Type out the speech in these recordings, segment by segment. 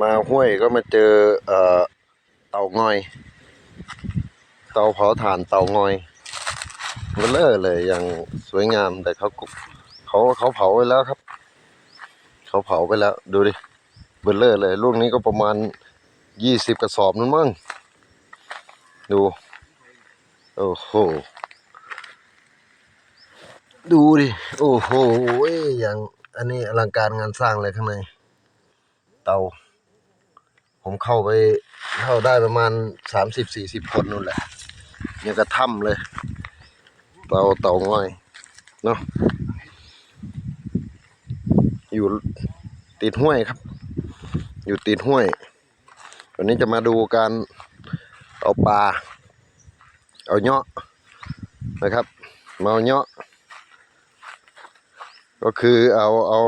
มาห้วยก็มาเจอเอ่อเต่างอย เตาเผาถ่านเต่างอยเบลเลอร์เลยอย่างสวยงามแต่เขาเขาเขาเผาไปแล้วครับ เขาเผาไปแล้ว ดูดิเบลเลอร์เลยลูกนี้ก็ประมาณยี่สิบกระสอบนั่นมั้งดู โอ้โห ดูดิ โอ้โหอย่างอันนี้อลังการงานสร้างเลยข้างใน เตา ผมเข้าไปเข้าได้ประมาณสามสิบสี่สิบคนนู่นแหละยังกระถ้ำเลย เตาเตาง่อยเนาะอยู่ติดห้วยครับ อยู่ติดห้วยวันนี้จะมาดูการเอาปลาเอาเนาะนะครับมาเอาเนาะก็คือเอาเอา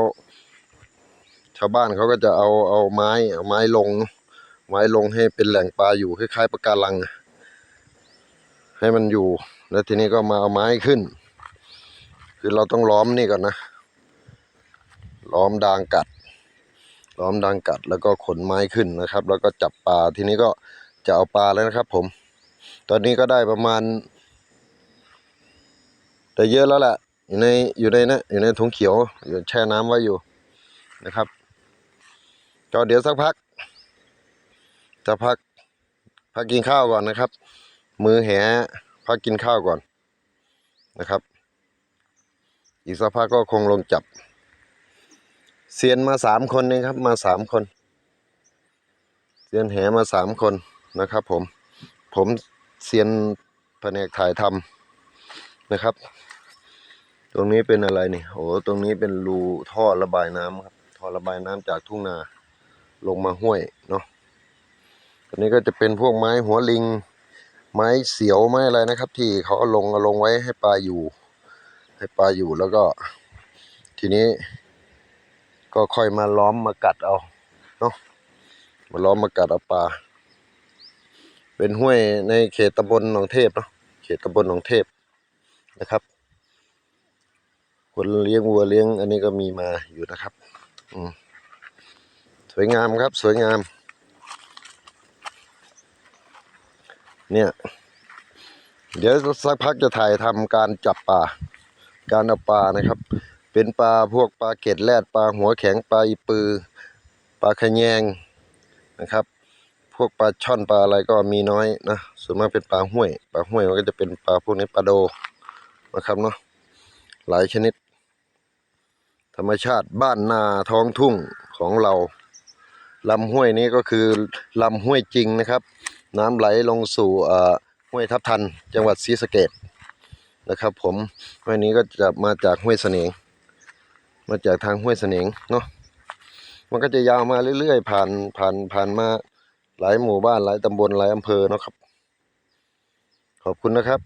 ชาวบ้านเขาก็จะเอาเอาไม้เอาไม้ลง ไม้ลงให้เป็นแหล่งปลาอยู่คล้ายๆปะการัง ให้มันอยู่ แล้วทีนี้ก็มาเอาไม้ขึ้น คือเราต้องล้อมนี่ก่อนนะ ล้อมดางกัด ล้อมดางกัดแล้วก็ขนไม้ขึ้นนะครับ แล้วก็จับปลาทีนี้ก็จะเอาปลาแล้วนะครับ ผม ตอนนี้ก็ได้ประมาณได้เยอะแล้วแหละอยู่ในอยู่ในนะอยู่ในถุงเขียวอยู่แช่น้ำไว้อยู่นะครับก็เดี๋ยวสักพัก จะพักพักกินข้าวก่อนนะครับ มือแหพักกินข้าวก่อนนะครับ อีกสักพักก็คงลงจับเซียนมาสามคนเองครับ มาสามคนเซียนแหมาสามคนนะครับ ผม ผมเซียนแผนกถ่ายทำนะครับ ตรงนี้เป็นอะไรนี่โอ้ตรงนี้เป็นรูท่อระบายน้ำครับ ท่อระบายน้ำจากทุ่งนาลงมาห้วยเนาะ อันนี้ก็จะเป็นพวกไม้หัวลิง ไม้เสียวไม้อะไรนะครับ ที่เขาเอาลงเอาลงไว้ให้ปลาอยู่ ให้ปลาอยู่แล้วก็ ทีนี้ ก็ค่อยมาล้อมมากัดเอาเนาะมาล้อมมากัดเอาปลาเป็นห้วยในเขตตำบลหนองเทพเนาะเขตตำบลหนองเทพนะครับคนเลี้ยงวัวเลี้ยง อันนี้ก็มีมาอยู่นะครับ อืมสวยงามครับ สวยงาม เนี่ย เดี๋ยวสักพักจะถ่ายทำการจับปลา การเอาปลานะครับ เป็นปลาพวกปลาเกล็ดแรดปลาหัวแข็งปลาอีปือ ปลาขะแยงนะครับ พวกปลาช่อนปลาอะไรก็มีน้อยนะ ส่วนมากเป็นปลาห้วย ปลาห้วยมันก็จะเป็นปลาพวกนี้ปลาโดนะครับเนาะ หลายชนิด ธรรมชาติบ้านนาท้องทุ่งของเราลำห้วยนี้ก็คือลำห้วยจริงนะครับ น้ำไหลลงสู่ห้วยทับทัน จังหวัดศรีสะเกดนะครับ ผมห้วยนี้ก็จะมาจากห้วยเสนงมาจากทางห้วยเสนงเนาะมันก็จะยาวมาเรื่อยๆ ผ่านผ่านผ่านมาหลายหมู่บ้านหลายตำบลหลายอำเภอเนาะครับ ขอบคุณนะครับ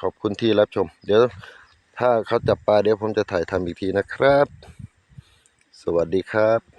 ขอบคุณที่รับชม เดี๋ยวถ้าเขาจับปลาเดี๋ยวผมจะถ่ายทำอีกทีนะครับ สวัสดีครับ